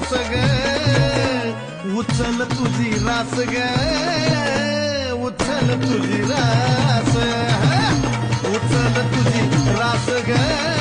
आस ग. उचल तुझी रास ग. उचल तुझी रास. उचल तुझी रास ग.